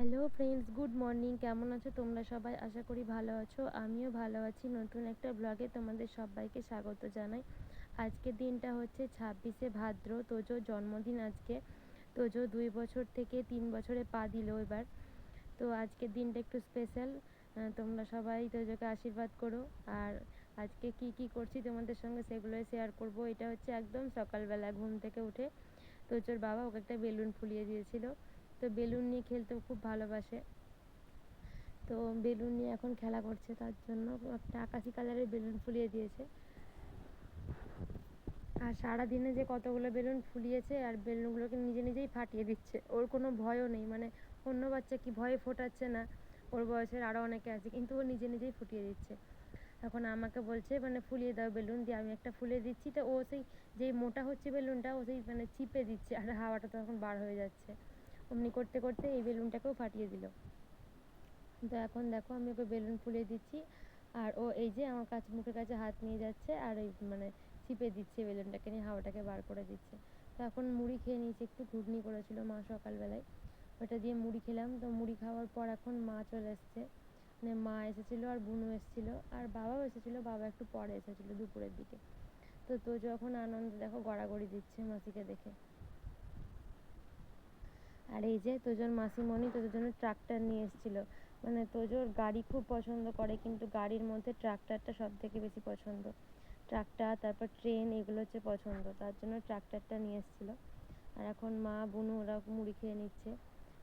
Hello friends good morning কেমন আছো তোমরা সবাই? আশা করি ভালো আছো। আমিও ভালো আছি। নতুন একটা ব্লগে তোমাদের সবাইকে স্বাগত জানাই। আজকের দিনটা হচ্ছে ছাব্বিশে ভাদ্র। তোজোর জন্মদিন আজকে। তোজো দুই বছর থেকে তিন বছরে পা দিল এবার। তো আজকের দিনটা একটু স্পেশাল তোমরা সবাই তোজোকে আশীর্বাদ করো। আর আজকে কি কি করছি তোমাদের সঙ্গে সেগুলোই শেয়ার করব। এটা হচ্ছে একদম সকালবেলা ঘুম থেকে উঠে তোজোর বাবা ওকে একটা বেলুন ফুলিয়ে দিয়েছিল। তো বেলুন নিয়ে খেলতে খুব ভালোবাসে। তো বেলুন নিয়ে এখন খেলা করছে তার জন্য একটা আকাশি কালারের বেলুন ফুলিয়ে দিয়েছে। আর সারাদিনে যে কতগুলো বেলুন ফুলিয়েছে আর বেলুনগুলোকে নিজে নিজেই ফাটিয়ে দিচ্ছে, ওর কোনো ভয়ও নেই মানে অন্য বাচ্চা কি ভয়ে ফোটাচ্ছে না, ওর বয়সের আরও অনেকে আছে, কিন্তু ও নিজে নিজেই ফুটিয়ে দিচ্ছে। এখন আমাকে বলছে মানে ফুলিয়ে দাও বেলুন দিয়ে আমি একটা ফুলিয়ে দিচ্ছি, তো ও সেই যেই মোটা হচ্ছে বেলুনটা, ও সেই মানে চিপে দিচ্ছে, আর হাওয়াটা তখন বার হয়ে যাচ্ছে। অমনি করতে করতে এই বেলুনটাকেও ফাটিয়ে দিল। তো এখন দেখো আমি ওকে বেলুন ফুলিয়ে দিচ্ছি। আর ও এই যে আমার কাছে, মুখের কাছে হাত নিয়ে যাচ্ছে আর ওই মানে চিপে দিচ্ছে বেলুনটাকে নিয়ে, হাওয়াটাকে বার করে দিচ্ছে। তো এখন মুড়ি খেয়ে নিয়েছি, একটু ঘুগনি করেছিল মা সকালবেলায়। ওটা দিয়ে মুড়ি খেলাম। তো মুড়ি খাওয়ার পর এখন মা চলে এসছে। মানে মা এসেছিল আর বুনু এসেছিল আর বাবাও এসেছিল, বাবা একটু পরে এসেছিল দুপুরের দিকে। তো তো যখন আনন্দ দেখো গড়াগড়ি দিচ্ছে মাসিকে দেখে। আর এই যে তোজোর মাসিমণি তোদের জন্য ট্রাক্টর নিয়ে এসেছিল। মানে তোজোর গাড়ি খুব পছন্দ করে, কিন্তু গাড়ির মধ্যে ট্রাক্টরটা সব থেকে বেশি পছন্দ। ট্রাক্টর তারপর ট্রেন এগুলো হচ্ছে পছন্দ, তার জন্য ট্রাক্টরটা নিয়ে এসেছিল। আর এখন মা, বুনু ওরা মুড়ি খেয়ে নিচ্ছে।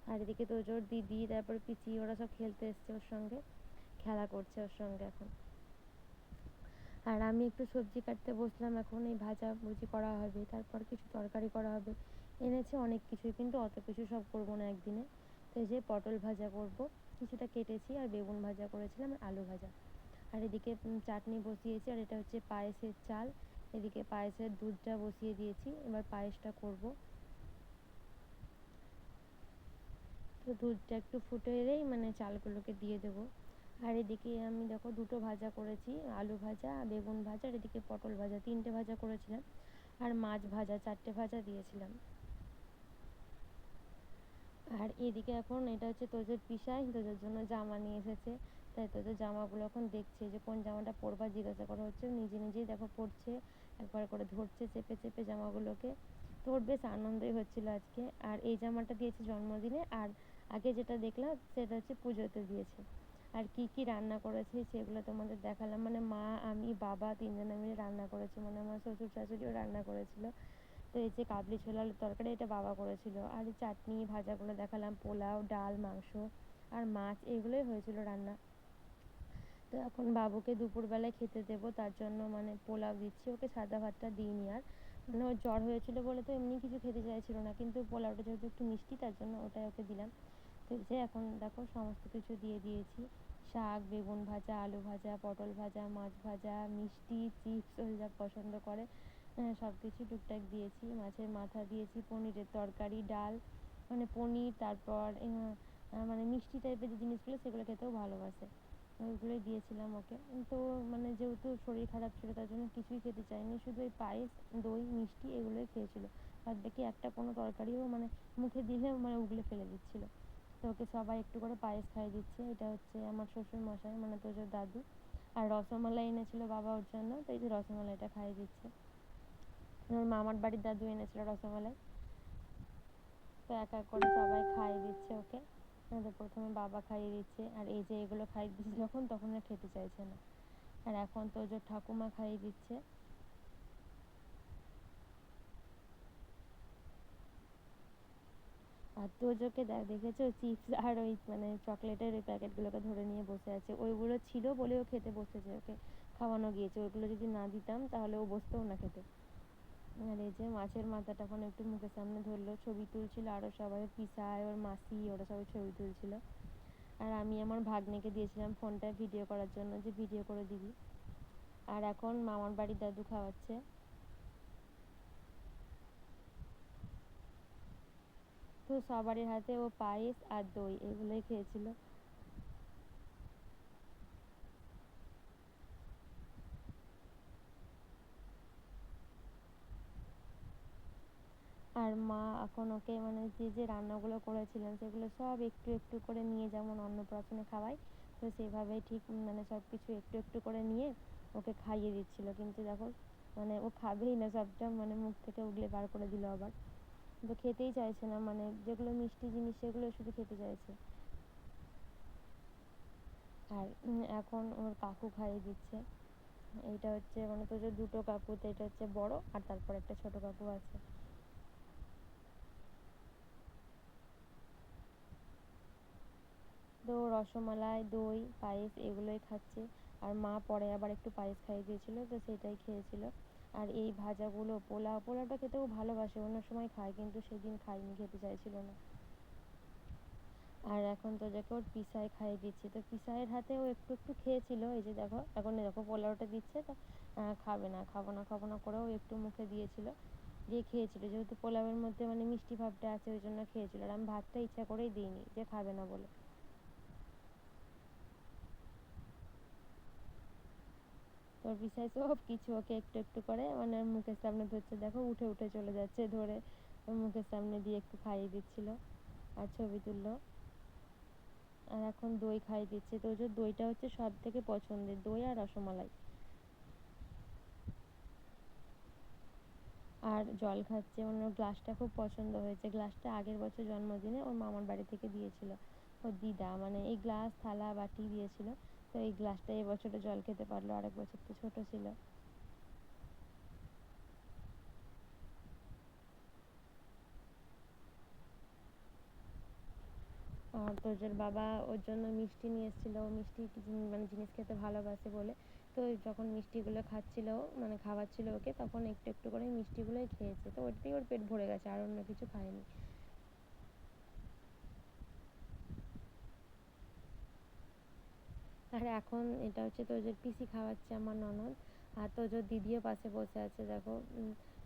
আর এদিকে তোজোর দিদি, তারপর পিচি, ওরা সব খেলতে এসছে ওর সঙ্গে। খেলা করছে ওর সঙ্গে এখন। আর আমি একটু সবজি কাটতে বসলাম, এখন এই ভাজা ভুজি করা হবে, তারপর কিছু তরকারি করা হবে। এনেছে অনেক কিছুই, কিন্তু অত কিছু সব করব না একদিনে। তো এই যে পটল ভাজা করব, কিছুটা কেটেছি আর বেগুন ভাজা করেছিলাম আর আলু ভাজা। আর এদিকে চাটনি বসিয়েছি আর এটা হচ্ছে পায়েসের চাল। এদিকে পায়েসের দুধটা বসিয়ে দিয়েছি, এবার পায়েসটা করব। তো দুধটা একটু ফুটে এলেই মানে চালগুলোকে দিয়ে দেবো। আর এদিকে আমি দেখো দুটো ভাজা করেছি, আলু ভাজা, বেগুন ভাজা আর এদিকে পটল ভাজা, তিনটে ভাজা করেছিলাম। আর মাছ ভাজা, চারটে ভাজা দিয়েছিলাম। আর এদিকে এখন এটা হচ্ছে তোজোর পিসাই তোজোর জন্য জামা নিয়ে এসেছে। তাই তোজোর জামাগুলো এখন দেখছে যে কোন জামাটা পরবা, জিজ্ঞাসা করা হচ্ছে নিজে নিজেই দেখো পড়ছে একবার করে ধরছে, চেপে চেপে জামাগুলোকে। তো ওর বেশ আনন্দই হচ্ছিল আজকে। আর এই জামাটা দিয়েছে জন্মদিনে, আর আগে যেটা দেখলাম সেটা হচ্ছে পুজোতে দিয়েছে। আর কি কি রান্না করেছি সেগুলো তোমাদের দেখালাম। মানে মা, আমি, বাবা তিনজনে মিলে রান্না করেছি। মানে আমার শ্বশুর শাশুড়িও রান্না করেছিল। তো এই যে কাবলি ছোলা আলুর তরকারি এটা বাবা করেছিল। আর চাটনি, ভাজাগুলো দেখালাম, পোলাও, ডাল, মাংস আর মাছ, এগুলোই হয়েছিল রান্না। তো এখন বাবুকে দুপুরবেলায় খেতে দেবো, তার জন্য মানে পোলাও দিচ্ছি। ওকে সাদা ভাতটা দিইনি আর। মানে ওর জ্বর হয়েছিল বলে তো এমনি কিছু খেতে চাইছিল না, কিন্তু পোলাওটা যেহেতু একটু মিষ্টি, তার জন্য ওটাই ওকে দিলাম। তো যে এখন দেখো সমস্ত কিছু দিয়ে দিয়েছি। শাক, বেগুন ভাজা, আলু ভাজা, পটল ভাজা, মাছ ভাজা, মিষ্টি, চিপস ও যা পছন্দ করে। সব কিছু টুকটাক দিয়েছি। মাছের মাথা দিয়েছি, পনিরের তরকারি, ডাল মানে পনির, তারপর মানে মিষ্টি টাইপের যে জিনিসগুলো, সেগুলো খেতেও ভালোবাসে। ওইগুলোই দিয়েছিলাম ওকে। তো মানে যেহেতু শরীর খারাপ ছিল, তার জন্য কিছুই খেতে চায়নি শুধু ওই পায়েস, দই, মিষ্টি এগুলোই খেয়েছিল। বাদ বাকি একটা কোনো তরকারিও মানে মুখে দিলে মানে উগলে ফেলে দিচ্ছিল। তো ওকে সবাই একটু করে পায়েস খাইয়ে দিচ্ছে। এটা হচ্ছে আমার শ্বশুর মশাই মানে তোজোর দাদু। আর রসমালাই এনেছিল বাবা ওর জন্য, তো এই যে রসমালাইটা খাইয়ে দিচ্ছে। ওর মামার বাড়ির দাদু এনেছিল রসমালাই। তো এক এক করে সবাই খাইয়ে দিচ্ছে ওকে। তো প্রথমে বাবা খাইয়ে দিচ্ছে, আর এই যে এগুলো খাইয়ে দিচ্ছে যখন, তখন আর খেতে চাইছে না। আর এখন তো যে ঠাকুমা খাইয়ে দিচ্ছে। আর তোজোকে দেখ, দেখেছ? চিপস আর ওই মানে চকলেটের ওই প্যাকেটগুলোকে ধরে নিয়ে বসে আছে। ওইগুলো ছিল বলে ও খেতে বসেছে ওকে। খাওয়ানো গিয়েছে। ওইগুলো যদি না দিতাম, তাহলে ও বসতেও না খেতে। আর এই যে মাছের মাথাটা এখন একটু মুখের সামনে ধরলো, ছবি তুলছিল আরও সবাই পিসায় ওর মাসি, ওরা সবাই ছবি তুলছিল। আর আমি আমার ভাগ্নেকে দিয়েছিলাম ফোনটা ভিডিও করার জন্য, যে ভিডিও করে দিবি। আর এখন মামার বাড়ির দাদু খাওয়াচ্ছে। তো সবারই হাতে ও পায়েস আর দই, এগুলোই খেয়েছিল। আর মা এখন ওকে মানে যে যে রান্নাগুলো করেছিলেন সেগুলো সব একটু একটু করে নিয়ে যেমন অন্নপ্রাশনে খাওয়ায় তো সেভাবেই ঠিক মানে সব কিছু একটু একটু করে নিয়ে ওকে খাইয়ে দিচ্ছিল। কিন্তু দেখো মানে ও খাবেই না, সবটা মানে মুখ থেকে উগলে বার করে দিল আবার। তো খেতেই চাইছে না মানে যেগুলো মিষ্টি জিনিস সেগুলো শুধু খেতে চাইছে। আর এখন ওর কাকু খাইয়ে দিচ্ছে। এইটা হচ্ছে মানে তোদের দুটো কাকু, তো এটা হচ্ছে বড় আর তারপর একটা ছোট কাকু আছে। তো রসমালাই, দই, পায়েস এগুলোই খাচ্ছে। আর মা পরে আবার একটু পায়েস খাইয়ে দিয়েছিলো, তো সেটাই খেয়েছিল। আর এই ভাজাগুলো, পোলাও, পোলাওটা খেতেও ভালোবাসে, অন্য সময় খায়, কিন্তু সেদিন খায়নি, খেতে চাইছিল না। আর এখন তো দেখো, ওর পিসাই খাইয়ে দিচ্ছি। তো পিসাইয়ের ও একটু একটু খেয়েছিল, এই যে দেখো, এখন দেখো পোলাওটা দিচ্ছে, তো খাবে না, খাব না খাব না করেও একটু মুখে দিয়েছিল। দিয়ে খেয়েছিল, যেহেতু পোলাওয়ের মধ্যে মানে মিষ্টি ভাবটা আছে, ওই জন্য খেয়েছিল। আর আমি ভাতটা ইচ্ছা করেই দিইনি, যে খাবে না বলে। তোর পিসাই সব কিছু ওকে একটু একটু করে মানে মুখের সামনে ধরছে, দেখো উঠে উঠে চলে যাচ্ছে ধরে মুখের সামনে দিয়ে একটু খাইয়ে দিচ্ছিল আর ছবি তুললো। আর এখন দই খাইয়ে দিচ্ছে। তো ওই দইটা হচ্ছে সব থেকে পছন্দের, দই আর রসমালাই। আর জল খাচ্ছে মানে ওর গ্লাসটা খুব পছন্দ হয়েছে। গ্লাসটা আগের বছর জন্মদিনে ওর মামার বাড়ি থেকে দিয়েছিল। ওর দিদা মানে এই গ্লাস, থালা, বাটি দিয়েছিল। তো এই গ্লাসটা এবছরে জল খেতে পারল, আরেক বছর তো ছোট ছিল। তোজের বাবা ওর জন্য মিষ্টি নিয়ে এসেছিল মিষ্টি মানে জিনিস খেতে ভালোবাসে বলে। তো যখন মিষ্টিগুলো খাচ্ছিল মানে খাওয়াচ্ছিল ওকে, তখন একটু একটু করে মিষ্টিগুলোই খেয়েছে। তো ওটাতেই ওর পেট ভরে গেছে, আর অন্য কিছু খায়নি। আর এখন এটা হচ্ছে তোজোর পিসি খাওয়াচ্ছে আমার ননদ, আর তোজোর দিদিও পাশে বসে আছে, দেখো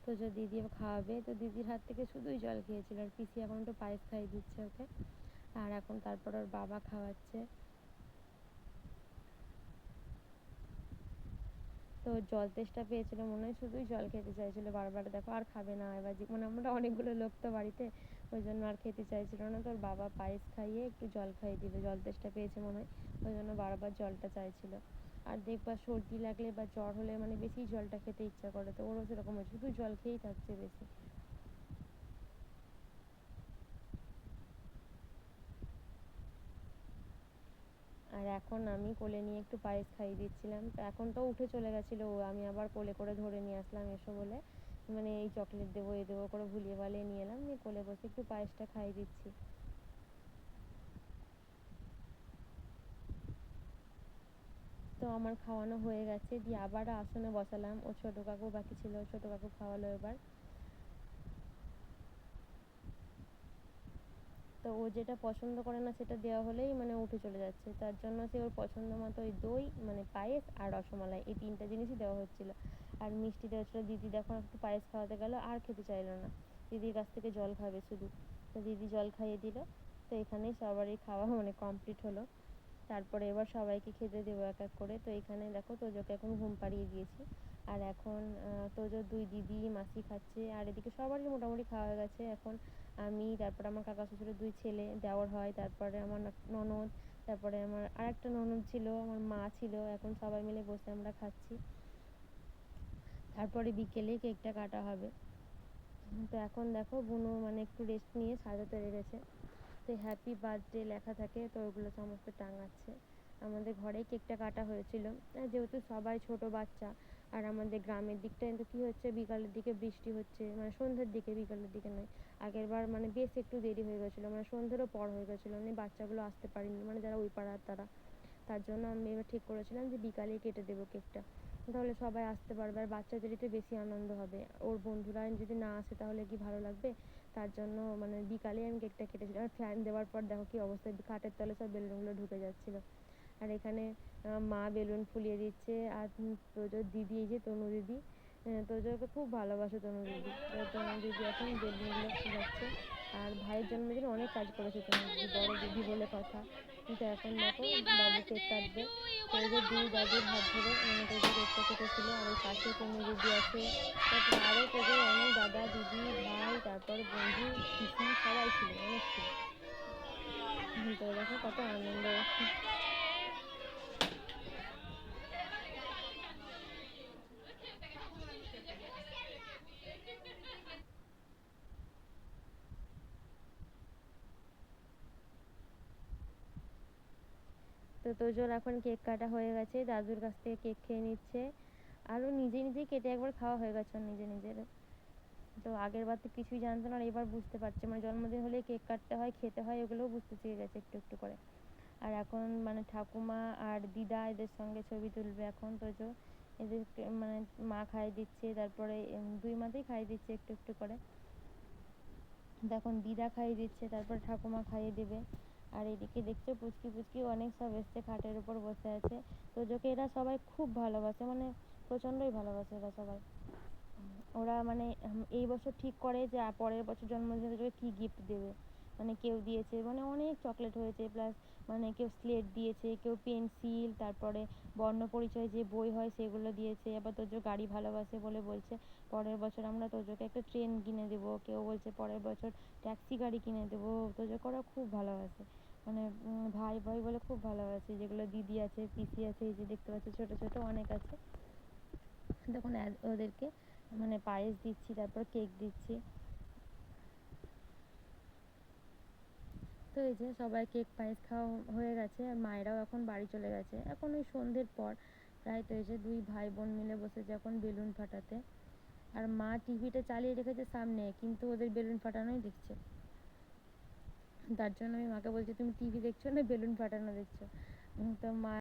তোজোর দিদিও খাওয়াবে, তো দিদির হাত থেকে শুধুই জল খেয়েছিল, আর পিসি এখন একটু পায়েস খাইয়ে দিচ্ছে ওকে, আর এখন তারপর ওর বাবা খাওয়াচ্ছে। তো জল তেষ্টা পেয়েছিল, মনে হয় শুধুই জল খেতে চাইছিল বারবার, দেখো আর খাবে না, এবার মানে আমরা অনেকগুলো লোক তো বাড়িতে ওই জন্য আর খেতে চাইছিল না। তোর বাবা পায়েস খাইয়ে একটু জল খাইয়ে দিল, জল তেষ্টা পেয়েছে মনে হয়, ওই জন্য বারবার জলটা চাইছিল। আর দেখবা সর্দি লাগলে বা জ্বর হলে মানে বেশি জলটা খেতে ইচ্ছা করে, তো ওরও সেরকম হয়েছে, শুধু জল খেয়েই থাকছে বেশি। আর এখন আমি কোলে নিয়ে একটু পায়েস খাইয়ে দিচ্ছিলাম এখন তো উঠে চলে গেছিল ও, আমি আবার কোলে করে ধরে নিয়ে আসলাম এসো বলে। মানে এই চকলেট দেবো এই দেবো করে ভুলিয়ে ভালিয়ে নিয়ে এলাম, নিয়ে কোলে বসে একটু পায়েসটা খাইয়ে দিচ্ছি। তো আমার খাওয়ানো হয়ে গেছে, দিয়ে আবার আসনে বসালাম। ও ছোটো কাকু বাকি ছিল ছোটো কাকু খাওয়ালো এবার। তো ও যেটা পছন্দ করে না সেটা দেওয়া হলেই মানে উঠে চলে যাচ্ছে। তার জন্য সে ওর পছন্দ মতো ওই দই মানে পায়েস আর রসমালাই, এই তিনটে জিনিসই দেওয়া হচ্ছিল। আর মিষ্টি দেওয়া হচ্ছিল দিদি যখন একটু পায়েস খাওয়াতে গেলো, আর খেতে চাইলো না। দিদির কাছ থেকে জল খাবে শুধু। তো দিদি জল খাইয়ে দিল। তো এখানেই সবারই খাওয়া মানে কমপ্লিট হলো। তারপরে এবার সবাইকে খেতে দেবো এক এক করে। তো এখানে দেখো তোজোকে এখন ঘুম পাড়িয়ে দিয়েছি। আর এখন তোজোর দুই দিদি, মাসি খাচ্ছে। আর এদিকে সবারই মোটামুটি খাওয়া হয়ে গেছে। এখন আমি, তারপরে আমার কাকা শ্বশুরের দুই ছেলে দেওর হয়। তারপরে আমার ননদ, তারপরে আমার আরেকটা ননদ ছিল, আমার মা ছিল। এখন সবাই মিলে বসে আমরা খাচ্ছি। তারপরে বিকেলে কেকটা কাটা হবে। তো এখন দেখো বুনু মানে একটু রেস্ট নিয়ে সাজাতে লেগেছে তো হ্যাপি বার্থডে লেখা থাকে, তো ওগুলো সমস্ত টাঙাচ্ছে। আমাদের ঘরেই কেকটা কাটা হয়েছিল। যেহেতু সবাই ছোট বাচ্চা, আর আমাদের গ্রামের দিকটা কিন্তু কী হচ্ছে, বিকালের দিকে বৃষ্টি হচ্ছে। মানে সন্ধ্যের দিকে, বিকালের দিকে নয়। আগের বার মানে বেশ একটু দেরি হয়ে গেছিল। মানে সন্ধ্যেরও পর হয়ে গেছিল। মানে বাচ্চাগুলো আসতে পারেনি। মানে যারা ওই পাড়ার তারা। তার জন্য আমি এবার ঠিক করেছিলাম যে বিকালেই কেটে দেবো কেকটা। তাহলে সবাই আসতে পারবে আর বাচ্চাদেরই তো বেশি আনন্দ হবে। ওর বন্ধুরা যদি না আসে তাহলে কি ভালো লাগবে? তার জন্য মানে বিকালে আমি কেকটা কেটেছিলাম। আর ফ্যান দেওয়ার পর দেখো কি অবস্থা, খাটের তলে সব বেলুনগুলো ঢুকে যাচ্ছিল। আর এখানে মা বেলুন ফুলিয়ে দিচ্ছে। আর দিদি, এই যে তনু দিদি তোজোকে খুব ভালোবাসে তনু দিদি। তনু দিদি এখন বেলুনগুলো ফুলাচ্ছে আর ভাইয়ের জন্মদিনে অনেক কাজ করেছে তনু দিদি, বড় দিদি বলে কথা। কিন্তু এখন দেখো, বাবু কেক কাটবে। তো এই যে দুই দাদুর হাত ধরে মানে তো যে কেকটা কেটেছিল, আর ওই পাশে কোনো দিদি আছে। তারপর আরও তোদের অনেক দাদা, দিদি, ভাই, তারপর বন্ধু, পিসি, সবাই ছিল, অনেক ছিল। তো দেখো কত আনন্দ। তোজোর এখন কেক কাটা হয়ে গেছে, দাদুর কাছ থেকে কেক খেয়ে নিচ্ছে। আরও নিজে নিজেই কেটে একবার খাওয়া হয়ে গেছে নিজে নিজের। তো আগের বার তো কিছুই জানতো না আর এবার বুঝতে পারছে। মানে জন্মদিন হলে কেক কাটতে হয়, খেতে হয়, এগুলোও বুঝতে শিখে গেছে একটু একটু করে। আর এখন মানে ঠাকুমা আর দিদা এদের সঙ্গে ছবি তুলবে এখন তোজো। এদেরকে মানে মা খাইয়ে দিচ্ছে, তারপরে দুই মাতেই খাইয়ে দিচ্ছে একটু একটু করে। এখন দিদা খাইয়ে দিচ্ছে, তারপর ঠাকুমা খাইয়ে দেবে। আর এদিকে দেখছ পুচকি পুচকি অনেক সব এসছে, খাটের উপর বসে আছে। তোজোকে এরা সবাই খুব ভালোবাসে মানে প্রচণ্ডই ভালোবাসে এরা সবাই। ওরা মানে এই বছর ঠিক করে যে পরের বছর জন্মদিনে তোকে কী গিফট দেবে? মানে কেউ দিয়েছে মানে অনেক চকলেট হয়েছে প্লাস মানে কেউ স্লেট দিয়েছে, কেউ পেন্সিল তারপরে বর্ণ পরিচয় যে বই হয় সেগুলো দিয়েছে, আবার তোজো গাড়ি ভালোবাসে বলে বলছে, পরের বছর আমরা তোজোকে একটা ট্রেন কিনে দেবো। কেউ বলছে পরের বছর ট্যাক্সি গাড়ি কিনে দেবো। তোজোকে ওরা খুব ভালোবাসে। মানে ভাই ভাই বলে খুব ভালোবাসে। যেগুলো দিদি আছে, পিসি আছে, এই যে দেখতে পাচ্ছ ছোটো ছোটো অনেক আছে। তখন ওদেরকে মানে পায়েস দিচ্ছি, তারপর কেক দিচ্ছি। তো এই যে সবাই কেক, পায়েস খাওয়া হয়ে গেছে, আর মায়েরাও এখন বাড়ি চলে গেছে। এখন ওই সন্ধ্যের পর প্রায় তো এসে দুই ভাই বোন মিলে বসেছে এখন বেলুন ফাটাতে। আর মা টিভিটা চালিয়ে রেখেছে সামনে, কিন্তু ওদের বেলুন ফাটানোই দেখছে। তার জন্য আমি মাকে বলছি তুমি টিভি দেখছ না? বেলুন ফাটানো দেখছ? তো মা